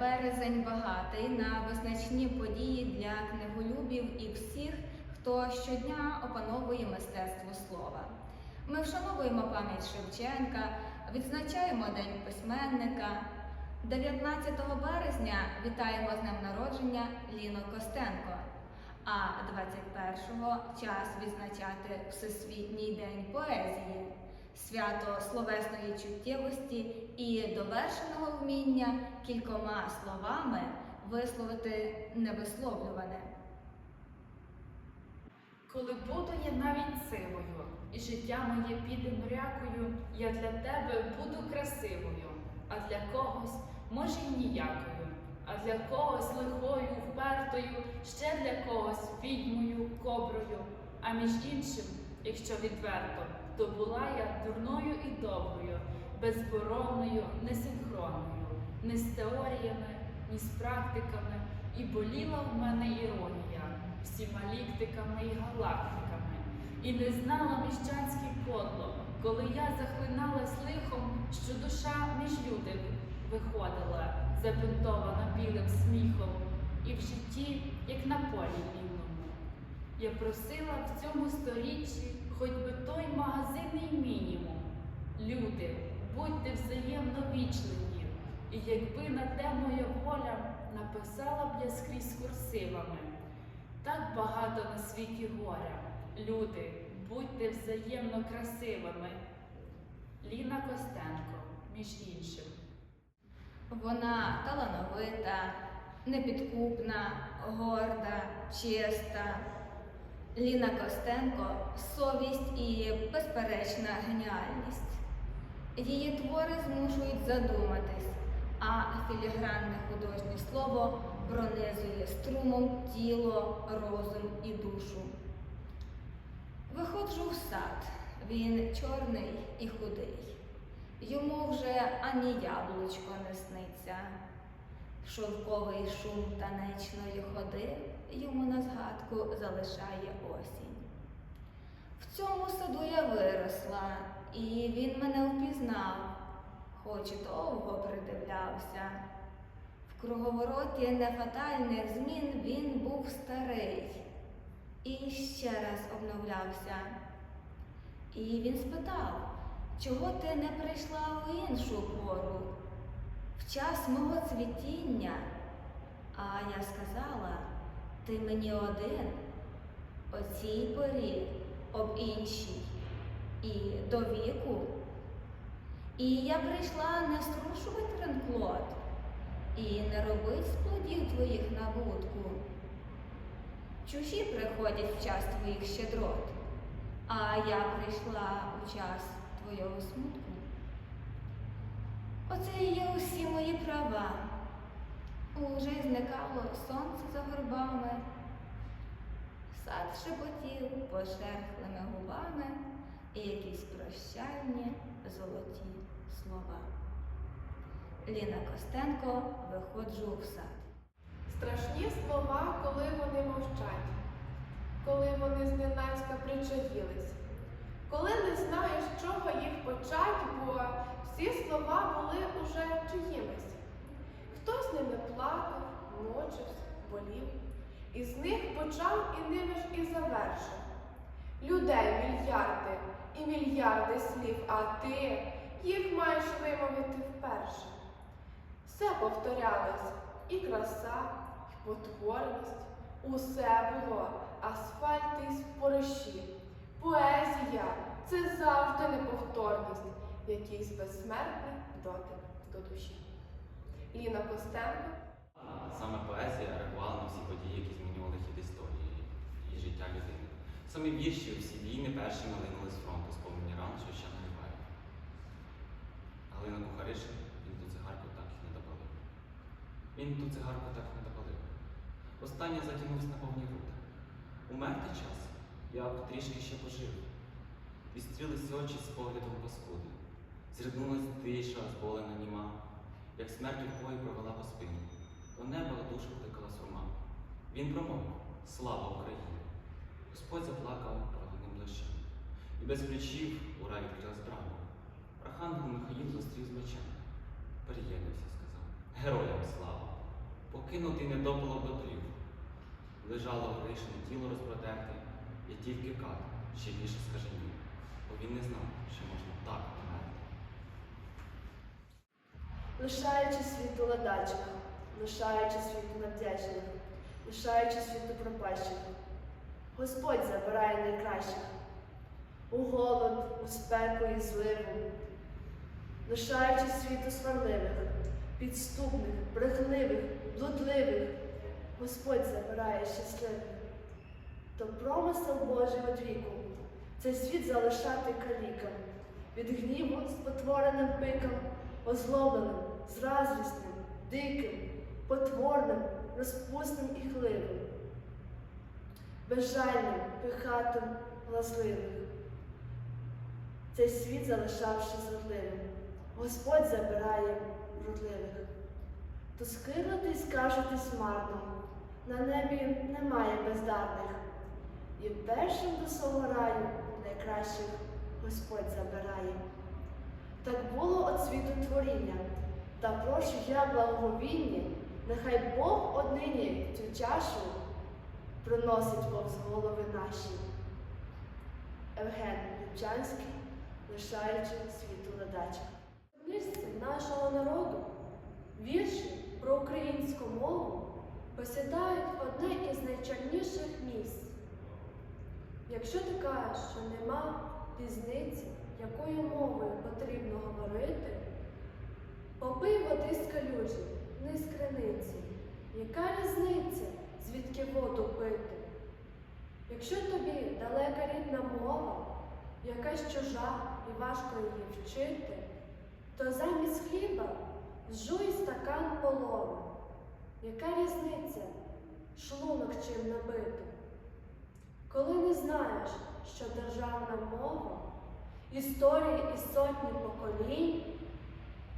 березень багатий на визначні події для книголюбів і всіх, хто щодня опановує мистецтво слова. Ми вшановуємо пам'ять Шевченка, відзначаємо День письменника. 19 березня вітаємо з днем народження Ліну Костенко. А 21-го час відзначати Всесвітній день поезії, свято словесної чуттєвості і довершеного вміння кількома словами висловити невисловлюване. Коли буду я навіть сивою, і життя моє піде мрякою, я для тебе буду красивою, а для когось, може, й ніякою, а для когось лихою, впертою, ще для когось відьмою, коброю. А між іншим, якщо відверто, то була я дурною і доброю, безборонною, несинхронною, не з теоріями, ні з практиками, і боліла в мене іронія всіма ліктиками і галактиками, і не знала міщанський подло, коли я захлиналась лихом, що душа між люди виходила, забинтована білим сміхом, і в житті, як на полі. Я просила в цьому сторіччі хоч би той магазинний мінімум. Люди, будьте взаємно вічливі, і якби на те моя воля написала б я скрізь курсивами. Так багато на світі горя. Люди, будьте взаємно красивими. Ліна Костенко, між іншим. Вона талановита, непідкупна, горда, чиста. Ліна Костенко совість і безперечна геніальність. Її твори змушують задуматись, а філігранне художнє слово пронизує струмом тіло, розум і душу. Виходжу в сад, він чорний і худий. Йому вже ані яблучко не сниться. Шовковий шум танечної ходи йому на згадку залишає осінь. В цьому саду я виросла, і він мене впізнав, хоч і довго придивлявся. В круговороті нефатальних змін він був старий і ще раз обновлявся. І він спитав, чого ти не прийшла у іншу пору, в час мого цвітіння. А я сказала, ти мені один, о цій порі, об іншій, і до віку. І я прийшла не струшувати ренклот і не робить з плодів твоїх набутку. Чужі приходять в час твоїх щедрот, а я прийшла у час твого смутку. Оце і є усі мої права. Уже зникало сонце за горбами, сад шепотів пошерхлими губами і якісь прощальні золоті слова. Ліна Костенко виходжу в сад. Страшні слова, коли вони мовчать, коли вони зненацька причаїлись, коли не знаєш, чого їх почать, бо всі слова були уже чиїмись. Хтось ними плакав, мочився, болів, і з них почав і ними ж і завершив. Людей мільярди і мільярди слів, а ти їх маєш вимовити вперше. Все повторялось, і краса, і потворність, усе було, асфальт і спориші. Поезія це завжди неповторність, якийсь безсмертний дотик до душі. Ліна Костенко Саме поезія реагувала на всі події, які змінювали хід історії і життя людини. Саме вірші всі війни першими линули з фронту, сповнені ран, що ще нагріває. Галина Кухаришин, він ту цигарку так і не допалив. Він ту цигарку так і не допалив. Остання затягнувся на повні груди. Умерти час, я б трішки ще пожив. Відстрілися очі з поглядом паскуди. Зриднулась тиша, зболена німа, як смерть рукою провела по спині. До неба душу втекла сурма. Він промовив Слава Україні! Господь заплакав правильним плечем. І без ключів у рай відкрилась брама. Архангел Михаїл зустрів з мечем. Переєднався, сказав. Героям слава! покинутий недопалок до трів. Лежало гришне тіло розпротерте, і тільки кат ще більше скаженів, бо він не знав, що можна так померти. лишаючи світу ладачих, лишаючи світу надячних, лишаючи світу пропащих. Господь забирає найкращих у голод, у спеку і зливу, лишаючи світу сварливих, підступних, брехливих, блудливих, Господь забирає щасливих. То промисел Божий од віку, цей світ залишати калікам, від гніву спотвореним пиком, озлобленим, зразрісним, диким, потворним, розпусним і хливим, безжальним, пихатим, лазливим. Цей світ залишавши зрадливим, Господь забирає вродливих. То схилитись, кажетесь марно, на небі немає бездарних, і першим до свого раю найкращих Господь забирає. Так було от світу творіння, та прошу я благовінні, нехай Бог однині цю чашу приносить повз голови наші. Евген Ліпчанський, лишаючи світу ледача. Книжці нашого народу вірші про українську мову посідають одне із найчорніших місць. Якщо ти кажеш, що нема різниці, якою мовою потрібно говорити, попий води з калюжі, не з криниці. Яка різниця, звідки воду пити? Якщо тобі далека рідна мова, якась чужа і важко її вчити, то замість хліба зжуй стакан полови. Яка різниця, шлунок чим набити? Коли не знаєш, що державна мова, історії і сотні поколінь,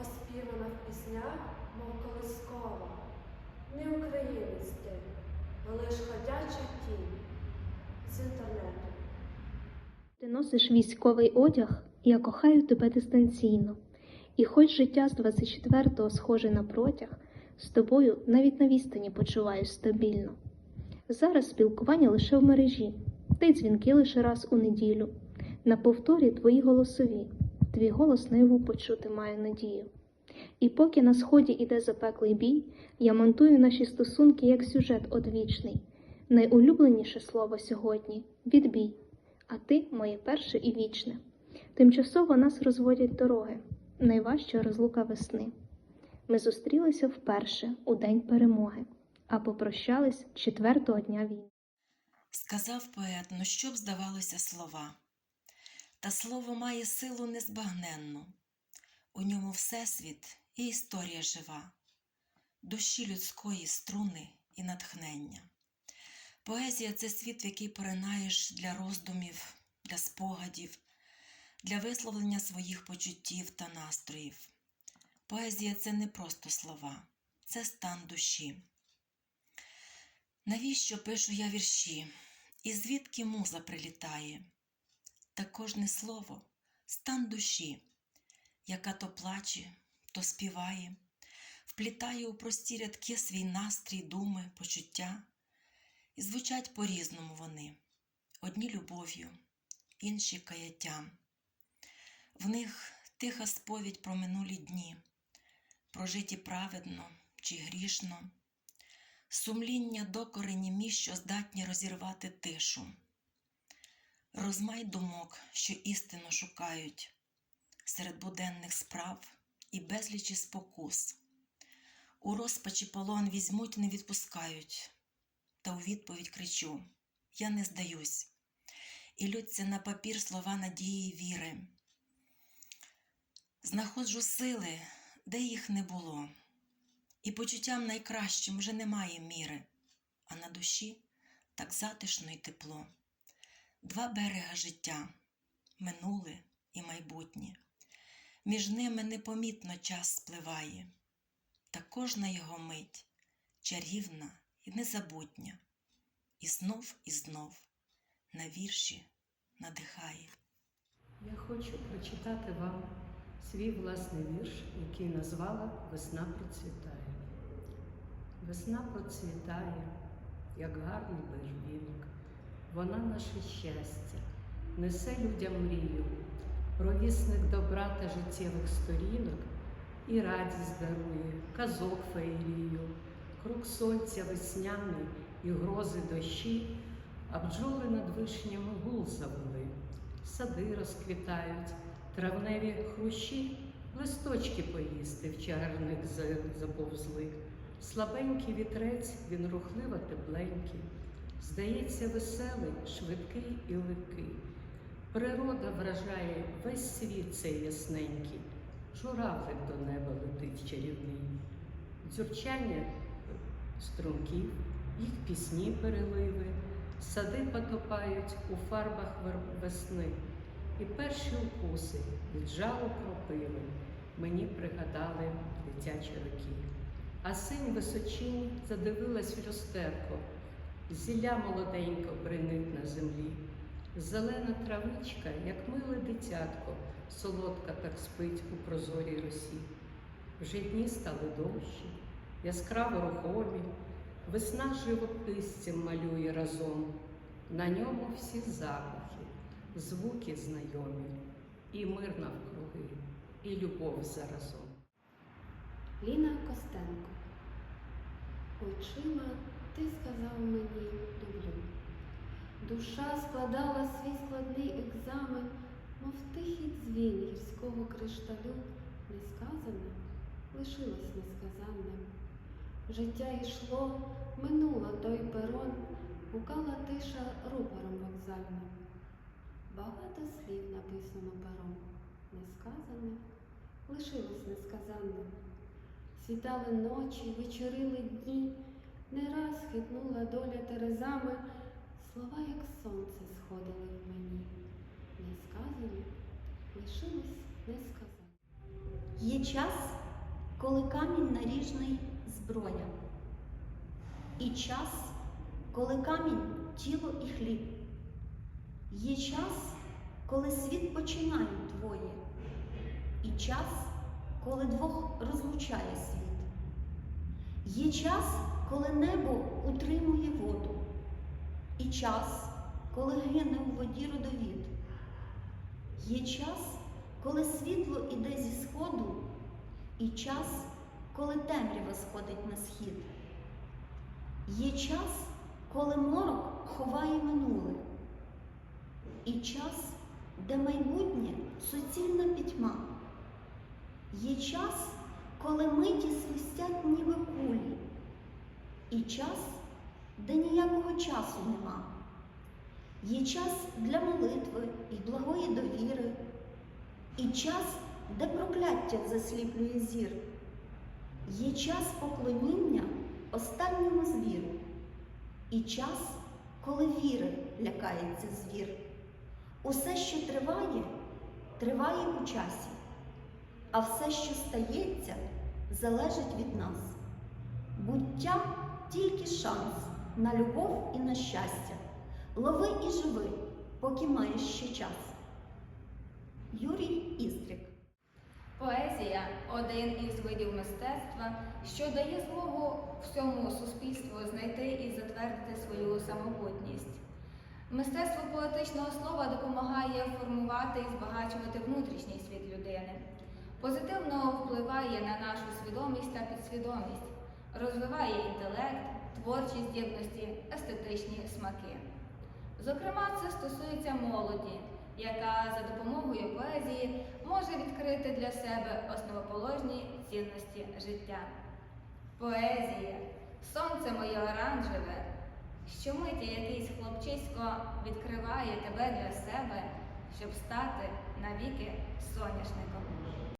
оспівана в піснях, мов колискова, не українець ти, лиш ходяча тінь з інтернету. Ти носиш військовий одяг, я кохаю тебе дистанційно. І хоч життя з 24-го схоже на протяг, з тобою навіть на відстані почуваюсь стабільно. Зараз спілкування лише в мережі, та й дзвінки лише раз у неділю. На повторі твої голосові, твій голос наяву почути маю надію. І поки на сході іде запеклий бій, я монтую наші стосунки як сюжет одвічний. Найулюбленіше слово сьогодні відбій а ти моє перше і вічне. Тимчасово нас розводять дороги, найважча розлука весни. Ми зустрілися вперше у день перемоги, а попрощались четвертого дня війни. Сказав поет, ну що б здавалося слова. Та слово має силу незбагненну, у ньому всесвіт і історія жива, душі людської струни і натхнення. Поезія це світ, в який поринаєш для роздумів, для спогадів, для висловлення своїх почуттів та настроїв. Поезія це не просто слова, це стан душі. Навіщо пишу я вірші? І звідки муза прилітає? Та кожне слово стан душі, яка то плаче, то співає, вплітає у прості рядки свій настрій, думи, почуття. І звучать по-різному вони, одні любов'ю, інші каяттям. В них тиха сповідь про минулі дні, прожиті праведно чи грішно, сумління докори німі, що здатні розірвати тишу, розмай думок, що істину шукають серед буденних справ і безлічі спокус. У розпачі полон візьмуть, не відпускають та у відповідь кричу: Я не здаюсь, і лються на папір слова надії й віри. Знаходжу сили, де їх не було, і почуттям найкращим вже немає міри, а на душі так затишно й тепло. Два берега життя минуле і майбутнє. Між ними непомітно час спливає, та кожна його мить чарівна і незабутня, і знов і знов на вірші надихає. Я хочу прочитати вам свій власний вірш, який назвала Весна процвітає. Весна процвітає, як гарний бервінок. Вона наше щастя, несе людям мрію, провісник добра та життєвих сторінок і радість дарує, казок феєрію, круг сонця весняний і грози дощі, а бджоли над вишнями гул завели, сади розквітають, травневі хрущі, листочки поїсти в чагарник за- заповзли. Слабенький вітрець, він рухливо тепленький, здається, веселий, швидкий і легкий. Природа вражає весь світ цей ясненький, журавлик до неба летить чарівний, дзюрчання струмків, їх пісні переливи, сади потопають у фарбах весни, і перші укуси від жалу кропиви мені пригадали дитячі роки. А синь височинь задивилась в люстерко, зілля молоденько бринить на землі. Зелена травичка, як миле дитятко, солодка так спить у прозорій росі. Вже дні стали довші, яскраво рухомі, весна живописцем малює разом. На ньому всі запахи, звуки знайомі, і мир навкруги, і любов заразом. Ліна Костенко. Очима ти сказав мені люблю. Душа складала свій складний екзамен, мов тихий дзвін гірського кришталю, несказане лишилось несказанним. Життя йшло, минуло той перон, гукала тиша рупором вокзальним. Багато слів написано пером, несказане лишилось несказанним. Світали ночі, вечорили дні, не раз хитнула доля терезами, слова, як сонце, сходили в мені. Несказані лишилось несказаним. Є час, коли камінь наріжний зброя, і час, коли камінь тіло і хліб. Є час, коли світ починають двоє, і час, коли двох розлучає світ. Є час, коли небо утримує воду, і час, коли гине у воді родовід. Є час, коли світло іде зі сходу, і час, коли темрява сходить на схід. Є час, коли морок ховає минуле, і час, де майбутнє суцільна пітьма. Є час, коли миті свистять ніби кулі, і час, де ніякого часу нема. Є час для молитви і благої довіри, і час, де прокляття засліплює зір. Є час поклоніння останньому звіру, і час, коли віри лякається звір. Усе, що триває, триває у часі, а все, що стається, залежить від нас. Буття тільки шанс на любов і на щастя. Лови і живи, поки маєш ще час. Юрій Істрик Поезія один із видів мистецтва, що дає змогу всьому суспільству знайти і затвердити свою самобутність. Мистецтво поетичного слова допомагає формувати і збагачувати внутрішній світ людини, позитивно впливає на нашу свідомість та підсвідомість, розвиває інтелект, творчі здібності, естетичні смаки. Зокрема, це стосується молоді, яка за допомогою поезії може відкрити для себе основоположні цінності життя. Поезія, сонце моє оранжеве, щомиті якийсь хлопчисько відкриває тебе для себе, щоб стати навіки соняшником.